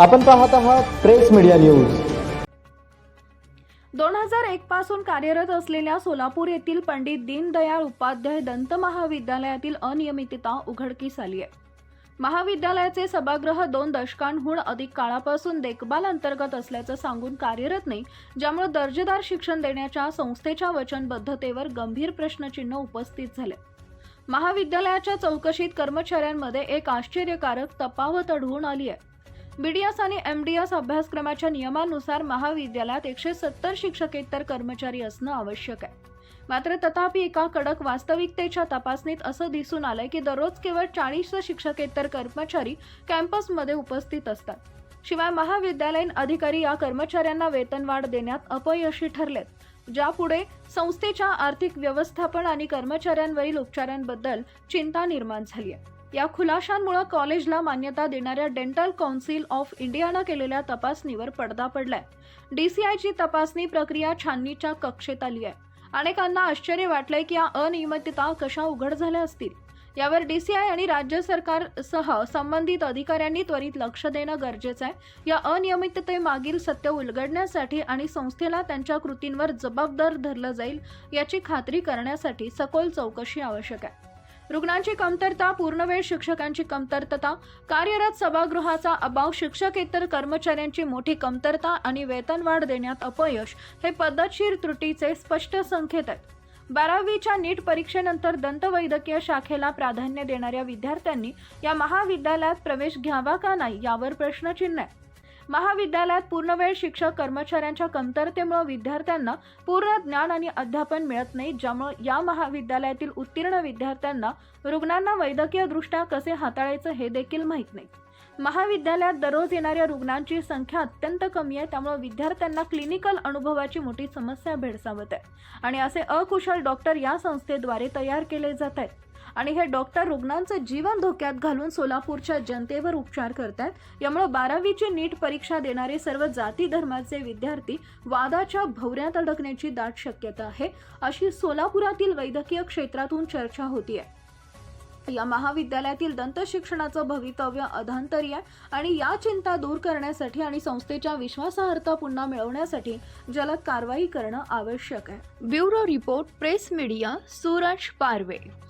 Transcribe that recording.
आपण पाहत आहात प्रेस मीडिया न्यूज. दोन हजार एक पासून कार्यरत असलेल्या सोलापूर येथील पंडित दीनदयाळ उपाध्याय दंत महाविद्यालयातील अनियमितता उघडकीस आली आहे. महाविद्यालयाचे सभागृह दोन दशकांहून अधिक काळापासून देखभाल अंतर्गत असल्याचं सांगून कार्यरत नाही ज्यामुळे दर्जेदार शिक्षण देण्याच्या संस्थेच्या वचनबद्धतेवर गंभीर प्रश्नचिन्ह उपस्थित झाले. महाविद्यालयाच्या चौकशीत कर्मचाऱ्यांमध्ये एक आश्चर्यकारक तफावत आढळून आली आहे. बीडीएस आणि एमडीएस अभ्यासक्रमाच्या नियमानुसार महाविद्यालयात एकशे सत्तर शिक्षकेतर कर्मचारी असणं आवश्यक आहे. मात्र तथापि एका कडक वास्तविकतेच्या तपासणीत असं दिसून आलंय की दररोज केवळ चाळीस शिक्षकेतर कर्मचारी कॅम्पसमध्ये उपस्थित असतात. शिवाय महाविद्यालयीन अधिकारी या कर्मचाऱ्यांना वेतनवाढ देण्यात अपयशी ठरलेत. ज्यापुढे संस्थेच्या आर्थिक व्यवस्थापन आणि कर्मचाऱ्यांवरील उपचारांबद्दल चिंता निर्माण झाली आहे. या खुलाशांमुळे कॉलेजला मान्यता देणाऱ्या डेंटल कौन्सिल ऑफ इंडियानं केलेल्या तपासणीवर पडदा पडलाय. डीसीआयची तपासणी प्रक्रिया छाननीच्या कक्षेत आली आहे. अनेकांना आश्चर्य वाटलंय की या अनियमितता कशा उघड झाल्या असतील. यावर डीसीआय आणि राज्य सरकारसह संबंधित अधिकाऱ्यांनी त्वरित लक्ष देणं गरजेचं आहे. या अनियमिततेमागील सत्य उलगडण्यासाठी आणि संस्थेला त्यांच्या कृतींवर जबाबदार धरलं जाईल याची खात्री करण्यासाठी सखोल चौकशी आवश्यक आहे. रुग्णांची कमतरता पूर्णवेळ शिक्षकांची कमतरता कार्यरत सभागृहाचा अभाव शिक्षकेतर कर्मचाऱ्यांची मोठी कमतरता आणि वेतनवाढ देण्यात अपयश हे पद्धतशीर त्रुटीचे स्पष्ट संकेत आहेत. बारावीच्या नीट परीक्षेनंतर दंतवैद्यकीय शाखेला प्राधान्य देणाऱ्या विद्यार्थ्यांनी या महाविद्यालयात प्रवेश घ्यावा का नाही यावर प्रश्नचिन्ह आहे. महाविद्यालयात पूर्णवेळ शिक्षक कर्मचाऱ्यांच्या कमतरतेमुळे विद्यार्थ्यांना पूर्ण ज्ञान आणि अध्यापन मिळत नाही ज्यामुळे या महाविद्यालयातील उत्तीर्ण विद्यार्थ्यांना रुग्णांना वैद्यकीय दृष्ट्या कसे हाताळायचं हे देखील माहीत नाही. महाविद्यालयात दररोज येणाऱ्या रुग्णांची संख्या अत्यंत कमी आहे त्यामुळे विद्यार्थ्यांना क्लिनिकल अनुभवाची मोठी समस्या भेडसावत आहे. आणि असे अकुशल डॉक्टर या संस्थेद्वारे तयार केले जात आहेत. आणि हे डॉक्टर रुग्णांचं जीवन धोक्यात घालून सोलापूरच्या जनतेवर उपचार करतात यामुळे बारावीची नीट परीक्षा देणारे सर्व जाती धर्माचे विद्यार्थी वादाच्या भवऱ्यात अडकण्याची दाट शक्यता आहे. अशी सोलापुरातील वैद्यकीय क्षेत्रातून चर्चा होतीये. या महाविद्यालयातील दंत शिक्षणाचं भवितव्य अधांतरी आहे आणि या चिंता दूर करण्यासाठी आणि संस्थेच्या विश्वासार्हता पुन्हा मिळवण्यासाठी जलद कारवाई करणं आवश्यक आहे. Bureau report press media Suraj Parve.